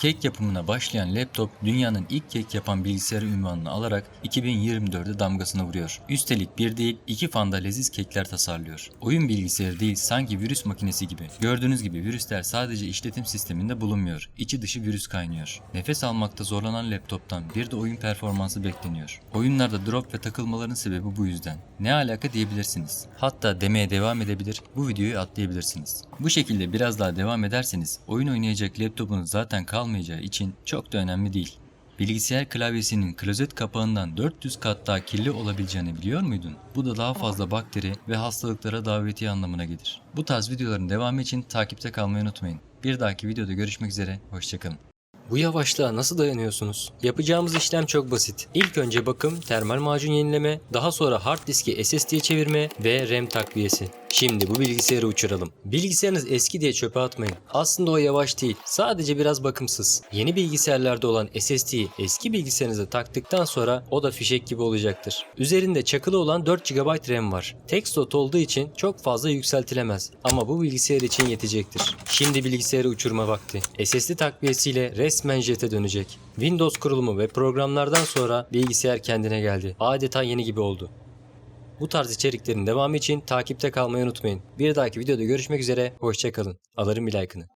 Kek yapımına başlayan laptop dünyanın ilk kek yapan bilgisayarı ünvanını alarak 2024'de damgasını vuruyor. Üstelik bir değil iki fanda leziz kekler tasarlıyor. Oyun bilgisayarı değil sanki virüs makinesi gibi. Gördüğünüz gibi virüsler sadece işletim sisteminde bulunmuyor. İçi dışı virüs kaynıyor. Nefes almakta zorlanan laptoptan bir de oyun performansı bekleniyor. Oyunlarda drop ve takılmaların sebebi bu yüzden. Ne alaka diyebilirsiniz. Hatta demeye devam edebilir, bu videoyu atlayabilirsiniz. Bu şekilde biraz daha devam ederseniz oyun oynayacak laptopunuz zaten kalmayacağı için çok da önemli değil. Bilgisayar klavyesinin klozet kapağından 400 kat daha kirli olabileceğini biliyor muydun? Bu da daha fazla bakteri ve hastalıklara davetiye anlamına gelir. Bu tarz videoların devamı için takipte kalmayı unutmayın. Bir dahaki videoda görüşmek üzere, hoşçakalın. Bu yavaşlığa nasıl dayanıyorsunuz? Yapacağımız işlem çok basit. İlk önce bakım, termal macun yenileme, daha sonra hard diski SSD'ye çevirme ve RAM takviyesi. Şimdi bu bilgisayarı uçuralım. Bilgisayarınız eski diye çöpe atmayın. Aslında o yavaş değil. Sadece biraz bakımsız. Yeni bilgisayarlarda olan SSD'yi eski bilgisayarınıza taktıktan sonra o da fişek gibi olacaktır. Üzerinde çakılı olan 4 GB RAM var. Tek slot olduğu için çok fazla yükseltilemez. Ama bu bilgisayar için yetecektir. Şimdi bilgisayarı uçurma vakti. SSD takviyesiyle resmen jet'e dönecek. Windows kurulumu ve programlardan sonra bilgisayar kendine geldi. Adeta yeni gibi oldu. Bu tarz içeriklerin devamı için takipte kalmayı unutmayın. Bir dahaki videoda görüşmek üzere, hoşçakalın. Alırım bir like'ını.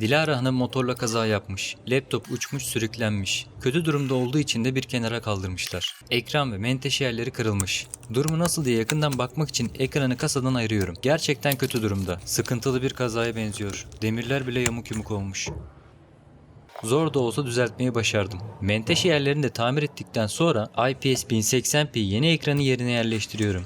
Dilara Hanım motorla kaza yapmış. Laptop uçmuş sürüklenmiş. Kötü durumda olduğu için de bir kenara kaldırmışlar. Ekran ve menteşe yerleri kırılmış. Durumu nasıl diye yakından bakmak için ekranı kasadan ayırıyorum. Gerçekten kötü durumda. Sıkıntılı bir kazaya benziyor. Demirler bile yamuk yumuk olmuş. Zor da olsa düzeltmeyi başardım. Menteşe yerlerini de tamir ettikten sonra IPS 1080p yeni ekranı yerine yerleştiriyorum.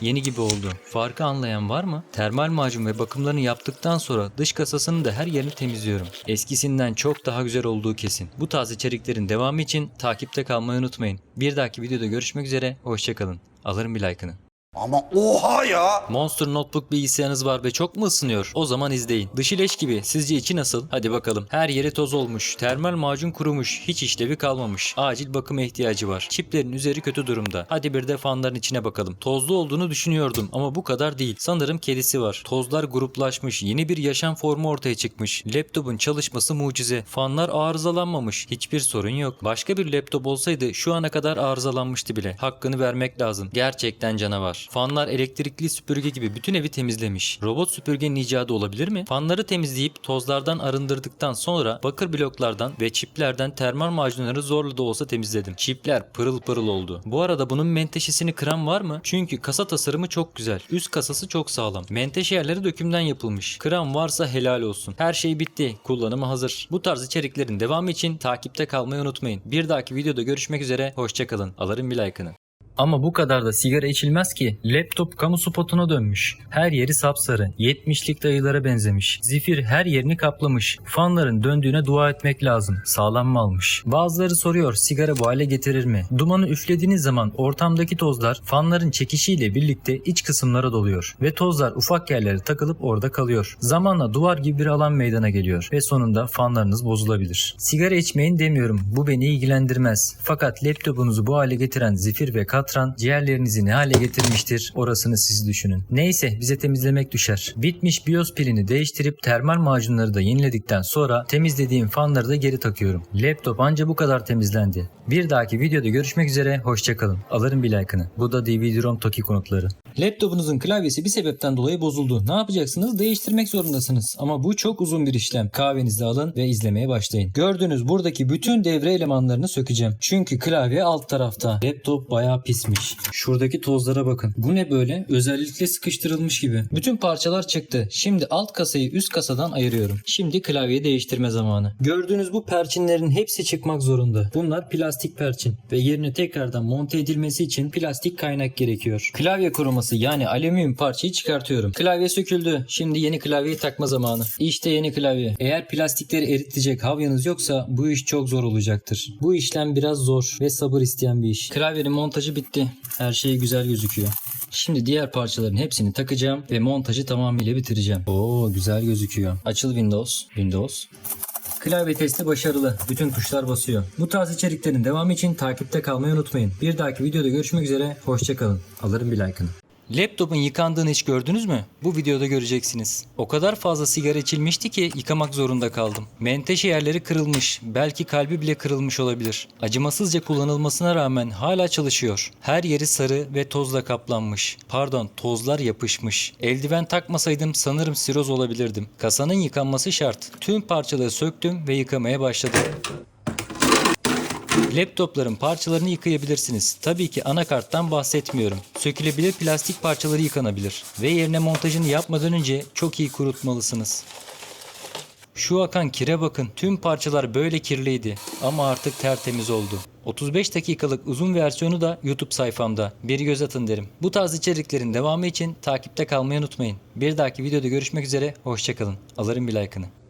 Yeni gibi oldu. Farkı anlayan var mı? Termal macun ve bakımlarını yaptıktan sonra dış kasasını da her yerini temizliyorum. Eskisinden çok daha güzel olduğu kesin. Bu tarz içeriklerin devamı için takipte kalmayı unutmayın. Bir dahaki videoda görüşmek üzere, hoşçakalın. Alırım bir like'ını. Ama oha ya. Monster Notebook bilgisayarınız var ve çok mu ısınıyor? O zaman izleyin. Dışı leş gibi. Sizce içi nasıl? Hadi bakalım. Her yeri toz olmuş. Termal macun kurumuş. Hiç işlevi kalmamış. Acil bakıma ihtiyacı var. Çiplerin üzeri kötü durumda. Hadi bir de fanların içine bakalım. Tozlu olduğunu düşünüyordum ama bu kadar değil. Sanırım kedisi var. Tozlar gruplaşmış. Yeni bir yaşam formu ortaya çıkmış. Laptopun çalışması mucize. Fanlar arızalanmamış. Hiçbir sorun yok. Başka bir laptop olsaydı şu ana kadar arızalanmıştı bile. Hakkını vermek lazım. Gerçekten canavar. Fanlar elektrikli süpürge gibi bütün evi temizlemiş. Robot süpürgenin icadı olabilir mi? Fanları temizleyip tozlardan arındırdıktan sonra bakır bloklardan ve çiplerden termal macunları zorla da olsa temizledim. Çipler pırıl pırıl oldu. Bu arada bunun menteşesini kıran var mı? Çünkü kasa tasarımı çok güzel. Üst kasası çok sağlam. Menteşe yerleri dökümden yapılmış. Kıran varsa helal olsun. Her şey bitti. Kullanıma hazır. Bu tarz içeriklerin devamı için takipte kalmayı unutmayın. Bir dahaki videoda görüşmek üzere. Hoşçakalın. Alırım bir like'ını. Ama bu kadar da sigara içilmez ki. Laptop kamu spotuna dönmüş. Her yeri sapsarı. 70'lik dayılara benzemiş. Zifir her yerini kaplamış. Fanların döndüğüne dua etmek lazım. Sağlam mı almış? Bazıları soruyor sigara bu hale getirir mi? Dumanı üflediğiniz zaman ortamdaki tozlar fanların çekişiyle birlikte iç kısımlara doluyor. Ve tozlar ufak yerlere takılıp orada kalıyor. Zamanla duvar gibi bir alan meydana geliyor. Ve sonunda fanlarınız bozulabilir. Sigara içmeyin demiyorum. Bu beni ilgilendirmez. Fakat laptopunuzu bu hale getiren zifir ve katran ciğerlerinizi ne hale getirmiştir orasını siz düşünün. Neyse bize temizlemek düşer. Bitmiş BIOS pilini değiştirip termal macunları da yeniledikten sonra temizlediğim fanları da geri takıyorum. Laptop anca bu kadar temizlendi. Bir dahaki videoda görüşmek üzere hoşçakalın. Alırım bir like'ını. Bu da DVD-ROM Toki konutları. Laptopunuzun klavyesi bir sebepten dolayı bozuldu. Ne yapacaksınız? Değiştirmek zorundasınız. Ama bu çok uzun bir işlem. Kahvenizi alın ve izlemeye başlayın. Gördüğünüz buradaki bütün devre elemanlarını sökeceğim. Çünkü klavye alt tarafta. Laptop bayağı pismiş. Şuradaki tozlara bakın. Bu ne böyle? Özellikle sıkıştırılmış gibi. Bütün parçalar çıktı. Şimdi alt kasayı üst kasadan ayırıyorum. Şimdi klavyeyi değiştirme zamanı. Gördüğünüz bu perçinlerin hepsi çıkmak zorunda. Bunlar plastik perçin ve yerine tekrardan monte edilmesi için plastik kaynak gerekiyor. Klavye koruması yani alüminyum parçayı çıkartıyorum. Klavye söküldü. Şimdi yeni klavyeyi takma zamanı. İşte yeni klavye. Eğer plastikleri eritecek havyanız yoksa bu iş çok zor olacaktır. Bu işlem biraz zor ve sabır isteyen bir iş. Klavyenin montajı bitti. Her şey güzel gözüküyor. Şimdi diğer parçaların hepsini takacağım ve montajı tamamıyla bitireceğim. Oo güzel gözüküyor. Açıl Windows. Windows. Klavye testi başarılı. Bütün tuşlar basıyor. Bu tarz içeriklerin devamı için takipte kalmayı unutmayın. Bir dahaki videoda görüşmek üzere. Hoşçakalın. Alırım bir like'ını. Laptopun yıkandığını hiç gördünüz mü? Bu videoda göreceksiniz. O kadar fazla sigara içilmişti ki yıkamak zorunda kaldım. Menteşe yerleri kırılmış, belki kalbi bile kırılmış olabilir. Acımasızca kullanılmasına rağmen hala çalışıyor. Her yeri sarı ve tozla kaplanmış. Pardon, tozlar yapışmış. Eldiven takmasaydım sanırım siroz olabilirdim. Kasanın yıkanması şart. Tüm parçaları söktüm ve yıkamaya başladım. Laptopların parçalarını yıkayabilirsiniz. Tabii ki anakarttan bahsetmiyorum. Sökülebilir plastik parçaları yıkanabilir. Ve yerine montajını yapmadan önce çok iyi kurutmalısınız. Şu akan kire bakın. Tüm parçalar böyle kirliydi ama artık tertemiz oldu. 35 dakikalık uzun versiyonu da YouTube sayfamda. Bir göz atın derim. Bu tarz içeriklerin devamı için takipte kalmayı unutmayın. Bir dahaki videoda görüşmek üzere. Hoşçakalın. Alırım bir like'ını.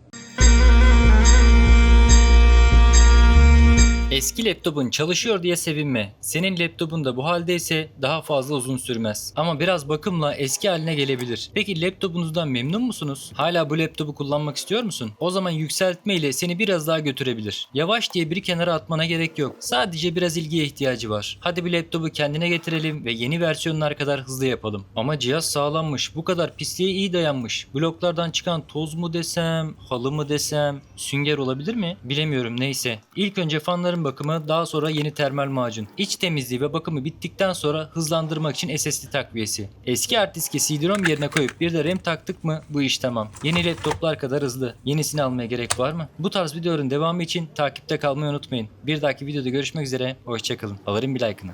Eski laptopun çalışıyor diye sevinme. Senin laptopun da bu haldeyse daha fazla uzun sürmez. Ama biraz bakımla eski haline gelebilir. Peki laptopunuzdan memnun musunuz? Hala bu laptopu kullanmak istiyor musun? O zaman yükseltme ile seni biraz daha götürebilir. Yavaş diye bir kenara atmana gerek yok. Sadece biraz ilgiye ihtiyacı var. Hadi bu laptopu kendine getirelim ve yeni versiyonlar kadar hızlı yapalım. Ama cihaz sağlammış. Bu kadar pisliğe iyi dayanmış. Bloklardan çıkan toz mu desem, halı mı desem, sünger olabilir mi? Bilemiyorum neyse. İlk önce fanların bakımı daha sonra yeni termal macun. İç temizliği ve bakımı bittikten sonra hızlandırmak için SSD takviyesi. Eski hard diski CD-ROM yerine koyup bir de RAM taktık mı bu iş tamam. Yeni laptoplar kadar hızlı. Yenisini almaya gerek var mı? Bu tarz videoların devamı için takipte kalmayı unutmayın. Bir dahaki videoda görüşmek üzere. Hoşçakalın. Alırım bir like'ını.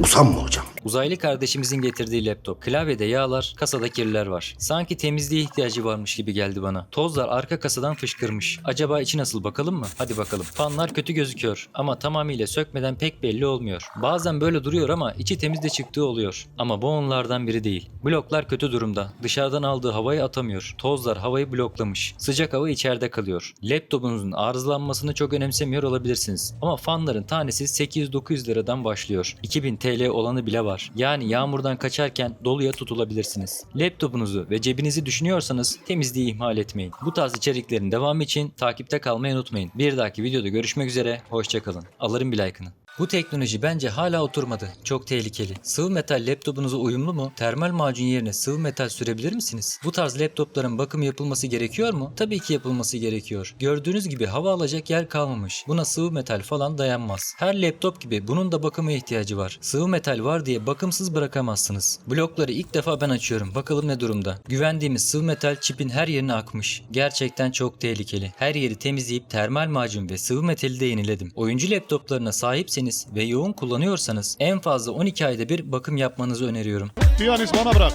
Usanma hocam. Uzaylı kardeşimizin getirdiği laptop. Klavyede yağlar, kasada kirler var. Sanki temizliğe ihtiyacı varmış gibi geldi bana. Tozlar arka kasadan fışkırmış. Acaba içi nasıl bakalım mı? Hadi bakalım. Fanlar kötü gözüküyor ama tamamıyla sökmeden pek belli olmuyor. Bazen böyle duruyor ama içi temiz de çıktığı oluyor. Ama bu onlardan biri değil. Bloklar kötü durumda. Dışarıdan aldığı havayı atamıyor. Tozlar havayı bloklamış. Sıcak hava içeride kalıyor. Laptopunuzun arızalanmasını çok önemsemiyor olabilirsiniz. Ama fanların tanesi 800-900 liradan başlıyor. 2000 TL olanı bile var. Yani yağmurdan kaçarken doluya tutulabilirsiniz. Laptopunuzu ve cebinizi düşünüyorsanız temizliği ihmal etmeyin. Bu tarz içeriklerin devamı için takipte kalmayı unutmayın. Bir dahaki videoda görüşmek üzere. Hoşçakalın. Alırım bir like'ını. Bu teknoloji bence hala oturmadı. Çok tehlikeli. Sıvı metal laptopunuza uyumlu mu? Termal macun yerine sıvı metal sürebilir misiniz? Bu tarz laptopların bakımı yapılması gerekiyor mu? Tabii ki yapılması gerekiyor. Gördüğünüz gibi hava alacak yer kalmamış. Buna sıvı metal falan dayanmaz. Her laptop gibi bunun da bakıma ihtiyacı var. Sıvı metal var diye bakımsız bırakamazsınız. Blokları ilk defa ben açıyorum. Bakalım ne durumda. Güvendiğimiz sıvı metal çipin her yerine akmış. Gerçekten çok tehlikeli. Her yeri temizleyip termal macun ve sıvı metali de yeniledim. Oyuncu laptoplarına sahipseniz ve yoğun kullanıyorsanız en fazla 12 ayda bir bakım yapmanızı öneriyorum. Piyanist bana bırak.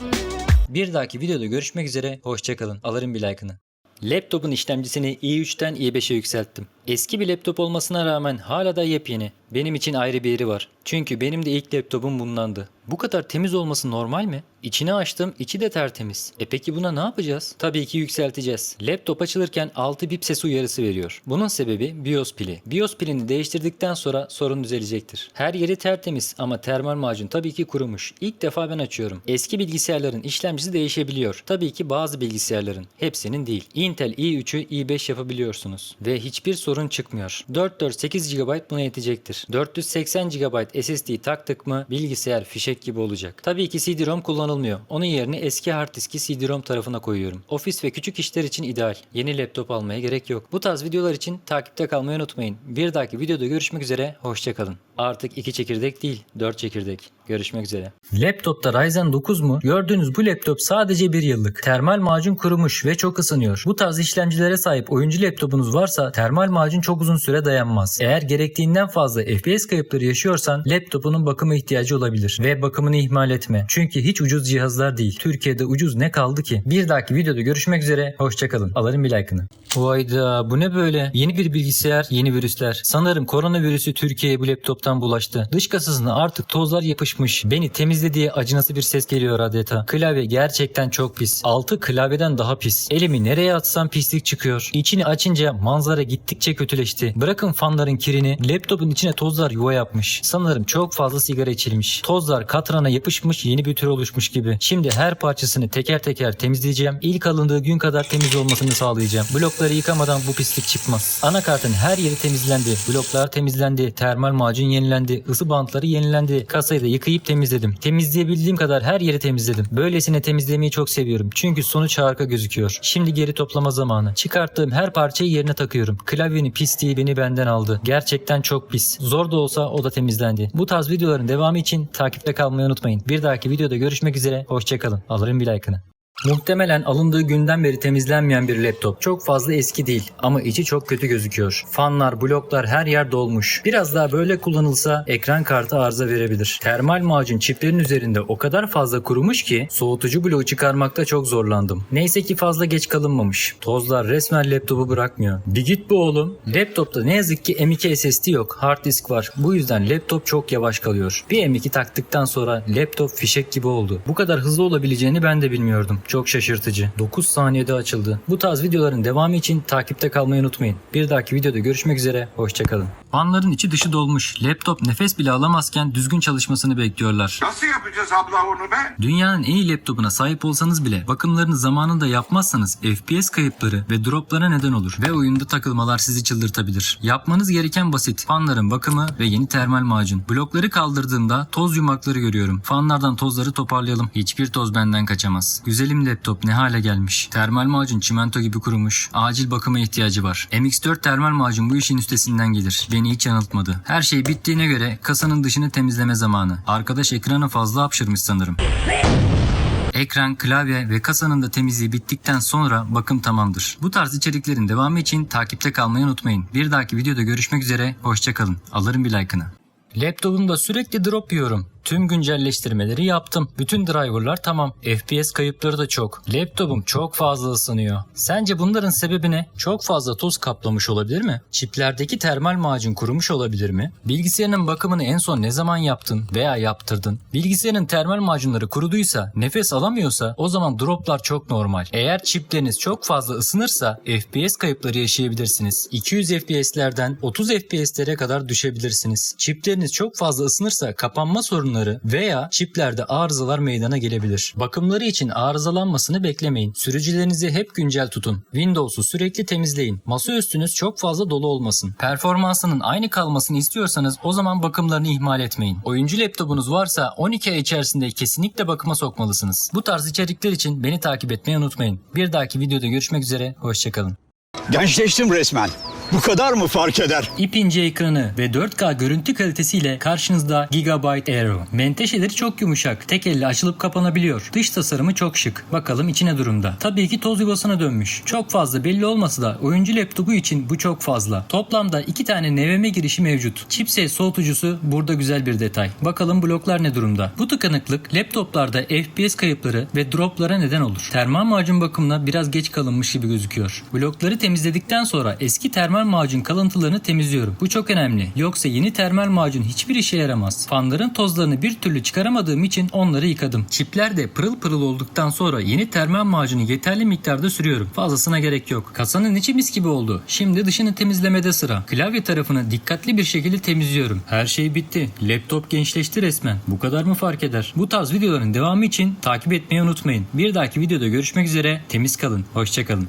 Bir dahaki videoda görüşmek üzere. Hoşçakalın. Alırım bir like'ını. Laptopun işlemcisini i3'ten i5'e yükselttim. Eski bir laptop olmasına rağmen hala da yepyeni. Benim için ayrı bir yeri var. Çünkü benim de ilk laptopum bundandı. Bu kadar temiz olması normal mi? İçini açtım, içi de tertemiz. E peki buna ne yapacağız? Tabii ki yükselteceğiz. Laptop açılırken 6 bip ses uyarısı veriyor. Bunun sebebi BIOS pili. BIOS pilini değiştirdikten sonra sorun düzelecektir. Her yeri tertemiz ama termal macun tabii ki kurumuş. İlk defa ben açıyorum. Eski bilgisayarların işlemcisi değişebiliyor. Tabii ki bazı bilgisayarların. Hepsinin değil. Intel i3'ü i5 yapabiliyorsunuz. Ve hiçbir sorun çıkmıyor. 448 GB buna yetecektir. 480 GB SSD taktık mı bilgisayar fişek gibi olacak. Tabii ki CD-ROM kullanılmıyor. Onun yerine eski hard diski CD-ROM tarafına koyuyorum. Ofis ve küçük işler için ideal. Yeni laptop almaya gerek yok. Bu tarz videolar için takipte kalmayı unutmayın. Bir dahaki videoda görüşmek üzere. Hoşçakalın. Artık 2 çekirdek değil 4 çekirdek. Görüşmek üzere. Laptopta Ryzen 9 mu? Gördüğünüz bu laptop sadece bir yıllık. Termal macun kurumuş ve çok ısınıyor. Bu tarz işlemcilere sahip oyuncu laptopunuz varsa termal macun çok uzun süre dayanmaz. Eğer gerektiğinden fazla FPS kayıpları yaşıyorsan laptopunun bakıma ihtiyacı olabilir. Ve bakımını ihmal etme. Çünkü hiç ucuz cihazlar değil. Türkiye'de ucuz ne kaldı ki? Bir dahaki videoda görüşmek üzere. Hoşçakalın. Alırım bir like'ını. Vayda bu ne böyle? Yeni bir bilgisayar, yeni virüsler. Sanırım koronavirüsü Türkiye'ye bu laptoptan bulaştı. Dış kasasına artık tozlar yapışmış. Beni temizle diye acınası bir ses geliyor adeta. Klavye gerçekten çok pis. Altı klavyeden daha pis. Elimi nereye atsam pislik çıkıyor. İçini açınca manzara gittikçe kötüleşti. Bırakın fanların kirini. Laptopun içine tozlar yuva yapmış. Sanırım çok fazla sigara içilmiş. Tozlar katrana yapışmış yeni bir tür oluşmuş gibi. Şimdi her parçasını teker teker temizleyeceğim. İlk alındığı gün kadar temiz olmasını sağlayacağım. Blokları yıkamadan bu pislik çıkmaz. Anakartın her yeri temizlendi. Bloklar temizlendi. Termal macun yenilendi, ısı bantları yenilendi. Kasayı da yıkayıp temizledim. Temizleyebildiğim kadar her yeri temizledim. Böylesine temizlemeyi çok seviyorum. Çünkü sonuç harika gözüküyor. Şimdi geri toplama zamanı. Çıkarttığım her parçayı yerine takıyorum. Klavyenin pisliği beni benden aldı. Gerçekten çok pis. Zor da olsa o da temizlendi. Bu tarz videoların devamı için takipte kalmayı unutmayın. Bir dahaki videoda görüşmek üzere. Hoşçakalın. Alırım bir like'ını. Muhtemelen alındığı günden beri temizlenmeyen bir laptop. Çok fazla eski değil ama içi çok kötü gözüküyor. Fanlar, bloklar her yer dolmuş. Biraz daha böyle kullanılsa ekran kartı arıza verebilir. Termal macun çiplerin üzerinde o kadar fazla kurumuş ki soğutucu bloğu çıkarmakta çok zorlandım. Neyse ki fazla geç kalınmamış. Tozlar resmen laptopu bırakmıyor. Bir git bu oğlum. Laptopta ne yazık ki M.2 SSD yok. Hard disk var. Bu yüzden laptop çok yavaş kalıyor. Bir M.2 taktıktan sonra laptop fişek gibi oldu. Bu kadar hızlı olabileceğini ben de bilmiyordum. Çok şaşırtıcı. 9 saniyede açıldı. Bu tarz videoların devamı için takipte kalmayı unutmayın. Bir dahaki videoda görüşmek üzere. Hoşçakalın. Fanların içi dışı dolmuş. Laptop nefes bile alamazken düzgün çalışmasını bekliyorlar. Nasıl yapacağız abla onu be? Dünyanın en iyi laptopuna sahip olsanız bile bakımlarını zamanında yapmazsanız FPS kayıpları ve droplara neden olur ve oyunda takılmalar sizi çıldırtabilir. Yapmanız gereken basit. Fanların bakımı ve yeni termal macun. Blokları kaldırdığımda toz yumakları görüyorum. Fanlardan tozları toparlayalım. Hiçbir toz benden kaçamaz. Güzelim laptop ne hale gelmiş. Termal macun çimento gibi kurumuş. Acil bakıma ihtiyacı var. MX4 termal macun bu işin üstesinden gelir. Beni hiç yanıltmadı. Her şey bittiğine göre kasanın dışını temizleme zamanı. Arkadaş ekranı fazla hapşırmış sanırım. Ekran, klavye ve kasanın da temizliği bittikten sonra bakım tamamdır. Bu tarz içeriklerin devamı için takipte kalmayı unutmayın. Bir dahaki videoda görüşmek üzere, hoşçakalın. Alırım bir like'ını. Laptopumda sürekli drop yiyorum. Tüm güncelleştirmeleri yaptım. Bütün driverlar tamam. FPS kayıpları da çok. Laptopum çok fazla ısınıyor. Sence bunların sebebi ne? Çok fazla toz kaplamış olabilir mi? Çiplerdeki termal macun kurumuş olabilir mi? Bilgisayarın bakımını en son ne zaman yaptın veya yaptırdın? Bilgisayarın termal macunları kuruduysa, nefes alamıyorsa o zaman droplar çok normal. Eğer çipleriniz çok fazla ısınırsa FPS kayıpları yaşayabilirsiniz. 200 FPS'lerden 30 FPS'lere kadar düşebilirsiniz. Çipleriniz çok fazla ısınırsa kapanma sorunları veya çiplerde arızalar meydana gelebilir. Bakımları için arızalanmasını beklemeyin. Sürücülerinizi hep güncel tutun. Windows'u sürekli temizleyin. Masaüstünüz çok fazla dolu olmasın. Performansının aynı kalmasını istiyorsanız o zaman bakımlarını ihmal etmeyin. Oyuncu laptopunuz varsa 12 ay içerisinde kesinlikle bakıma sokmalısınız. Bu tarz içerikler için beni takip etmeyi unutmayın. Bir dahaki videoda görüşmek üzere. Hoşçakalın. Gençleştim resmen. Bu kadar mı fark eder? İp ince ekranı ve 4K görüntü kalitesiyle karşınızda Gigabyte Aero. Menteşeleri çok yumuşak, tek elle açılıp kapanabiliyor. Dış tasarımı çok şık. Bakalım içine durumda. Tabii ki toz yuvasına dönmüş. Çok fazla belli olmasa da oyuncu laptopu için bu çok fazla. Toplamda iki tane NVMe girişi mevcut. Chipset soğutucusu burada güzel bir detay. Bakalım bloklar ne durumda? Bu tıkanıklık laptoplarda FPS kayıpları ve droplara neden olur. Termal macun bakımına biraz geç kalınmış gibi gözüküyor. Blokları temizledikten sonra eski termal macun kalıntılarını temizliyorum. Bu çok önemli. Yoksa yeni termal macun hiçbir işe yaramaz. Fanların tozlarını bir türlü çıkaramadığım için onları yıkadım. Çipler de pırıl pırıl olduktan sonra yeni termal macunu yeterli miktarda sürüyorum. Fazlasına gerek yok. Kasanın içi mis gibi oldu. Şimdi dışını temizlemede sıra. Klavye tarafını dikkatli bir şekilde temizliyorum. Her şey bitti. Laptop gençleşti resmen. Bu kadar mı fark eder? Bu tarz videoların devamı için takip etmeyi unutmayın. Bir dahaki videoda görüşmek üzere. Temiz kalın. Hoşçakalın.